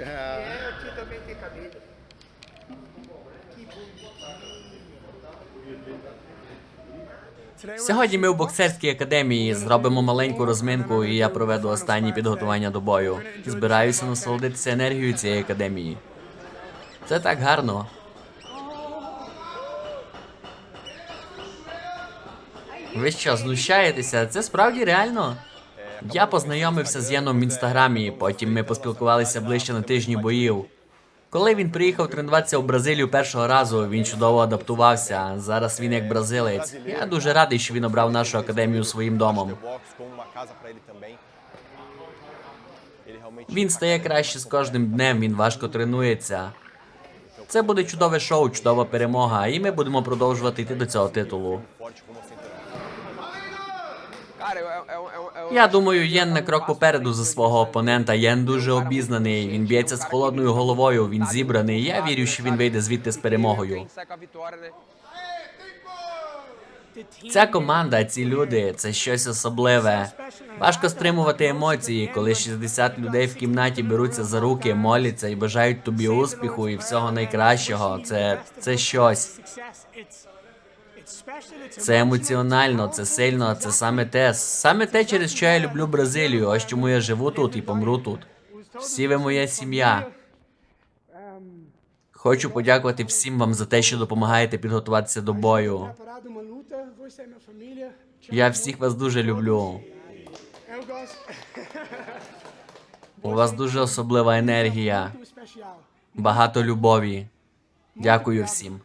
É, aqui também tem cabelo. Сьогодні ми в боксерській академії зробимо маленьку розминку, і я проведу останні підготування до бою. Збираюся насолодитися енергією цієї академії. Це так гарно. Ви що, знущаєтеся? Це справді реально? Я познайомився з Яном в інстаграмі, потім ми поспілкувалися ближче на тижні боїв. Коли він приїхав тренуватися в Бразилію першого разу, він чудово адаптувався. Зараз він як бразилець. Я дуже радий, що він обрав нашу академію своїм домом. Він стає краще з кожним днем, він важко тренується. Це буде чудове шоу, чудова перемога, і ми будемо продовжувати йти до цього титулу. forte como centroavante. Cara, é, é, é, é, Я думаю, Єн на крок попереду за свого опонента. Єн дуже обізнаний. Він б'ється з холодною головою. Він зібраний. Я вірю, що він вийде звідти з перемогою. Ця команда, ці люди, це щось особливе. Важко стримувати емоції, коли 60 людей в кімнаті беруться за руки, моляться і бажають тобі успіху і всього найкращого. Це це щось. Це емоціонально, це сильно, це саме те. Саме те, через що я люблю Бразилію. Ось чому я живу тут і помру тут. Всі ви моя сім'я. Хочу подякувати всім вам за те, що допомагаєте підготуватися до бою. Я всіх вас дуже люблю. У вас дуже особлива енергія, багато любові. Дякую всім.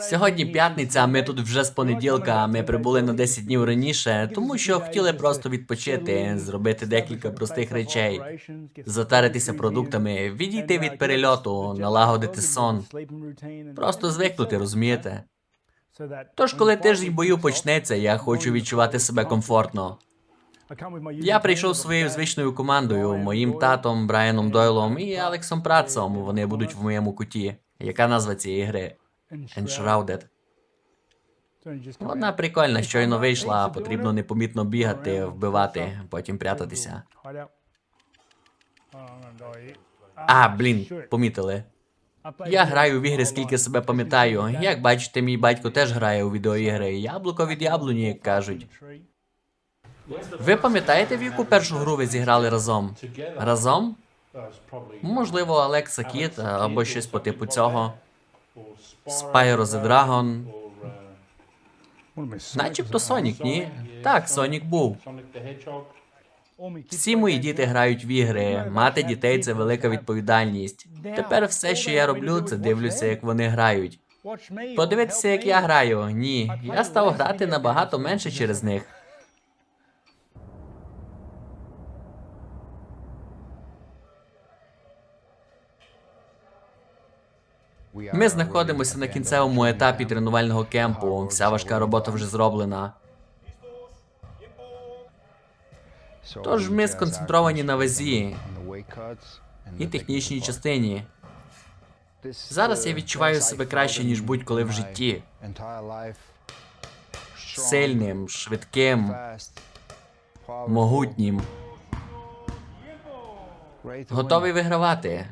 Сьогодні п'ятниця, а ми тут вже з понеділка. Ми прибули на 10 днів раніше, тому що хотіли просто відпочити, зробити декілька простих речей, затаритися продуктами, відійти від перельоту, налагодити сон, просто звикнути, розумієте? Тож, коли тиждень бою почнеться, я хочу відчувати себе комфортно. Я прийшов своєю звичною командою, моїм татом Брайаном Дойлом і Алексом Пратсом. Вони будуть в моєму куті. Яка назва цієї гри? Enshrouded. Вона прикольна, щойно вийшла, потрібно непомітно бігати, вбивати, потім прятатися. А, блін, помітили. Я граю в ігри, скільки себе пам'ятаю. Як бачите, мій батько теж грає у відеоігри. Яблуко від яблуні, як кажуть. Ви пам'ятаєте, в яку першу гру ви зіграли разом? Разом? Можливо, Алекса Кіт або щось по типу цього. Spyro the Dragon. Начебто Сонік, ні? Так, Сонік був. Всі мої діти грають в ігри. Мати дітей це велика відповідальність. Тепер все, що я роблю, це дивлюся, як вони грають. Подивитися, як я граю. Ні, я став грати набагато менше через них. Ми знаходимося на кінцевому етапі тренувального кемпу. Вся важка робота вже зроблена. Тож ми сконцентровані на вазі І технічній частині. Зараз я відчуваю себе краще, ніж будь-коли в житті. Сильним, швидким, могутнім. Готовий вигравати.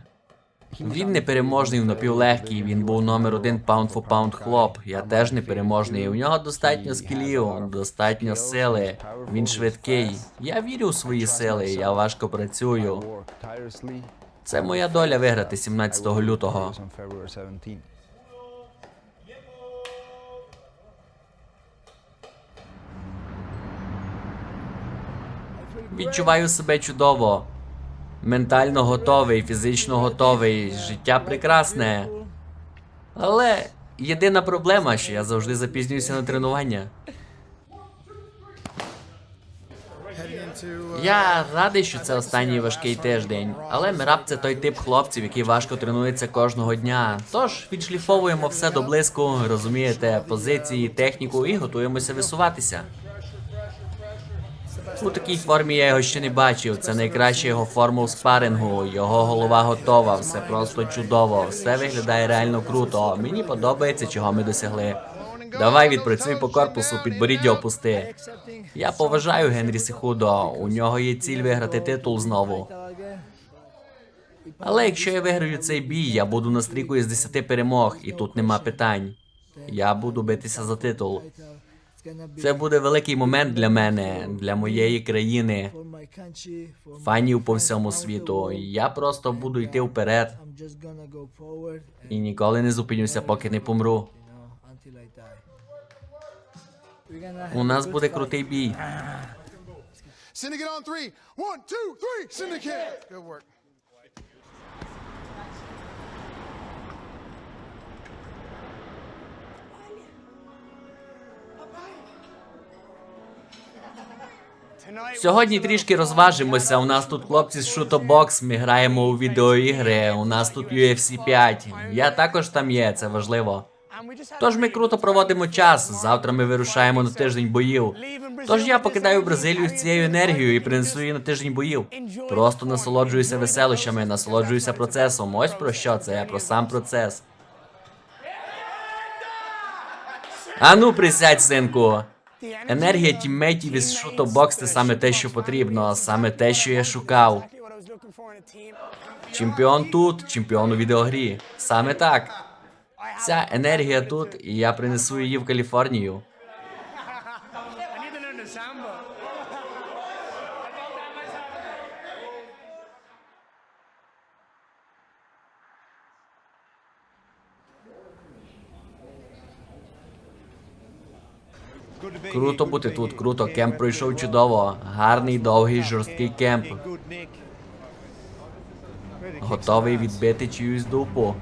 Він непереможний в напівлегкій, він був номер один паунд фо паунд хлоп. Я теж непереможний. У нього достатньо скілів, достатньо сили. Він швидкий. Я вірю у свої сили, я важко працюю. Це моя доля виграти 17 лютого. Відчуваю себе чудово. Ментально готовий, фізично готовий. Життя прекрасне. Але єдина проблема, що я завжди запізнююся на тренування. Я радий, що це останній важкий тиждень, але Мираб це той тип хлопців, який важко тренується кожного дня. Тож відшліфовуємо все до блиску, розумієте, позиції, техніку і готуємося висуватися. У такій формі я його ще не бачив. Це найкраща його форма у спарингу. Його голова готова, все просто чудово. Все виглядає реально круто. Мені подобається, чого ми досягли. Давай відпрацюй по корпусу, підборіддя опусти. Я поважаю Генрі Сихудо. У нього є ціль виграти титул знову. Але якщо я виграю цей бій, я буду на стріку із 10 перемог, і тут нема питань. Я буду битися за титул. Це буде великий момент для мене, для моєї країни, фанів по всьому світу. Я просто буду йти вперед і ніколи не зупинюся, поки не помру. У нас буде крутий бій. Syndicate on three. One, two, three. Syndicate. Good work. Сьогодні трішки розважимося. У нас тут хлопці з шутобокс. Ми граємо у відеоігри. У нас тут UFC 5. Я також там є, це важливо. Тож ми круто проводимо час. Завтра ми вирушаємо на тиждень боїв. Тож я покидаю Бразилію з цією енергією і принесу її на тиждень боїв. Просто насолоджуюся веселощами, насолоджуюся процесом. Ось про що це, про сам процес. Ану, присядь, синку. Енергія тіммейтів із шутобокс це саме те, що потрібно, саме те, що я шукав. Чемпіон тут, чемпіон у відеогрі. Саме так. Ця енергія тут, і я принесу її в Каліфорнію. Круто бути тут, круто. Кемп пройшов чудово. Гарний, довгий, жорсткий кемп. Готовий відбити чиюсь дупу.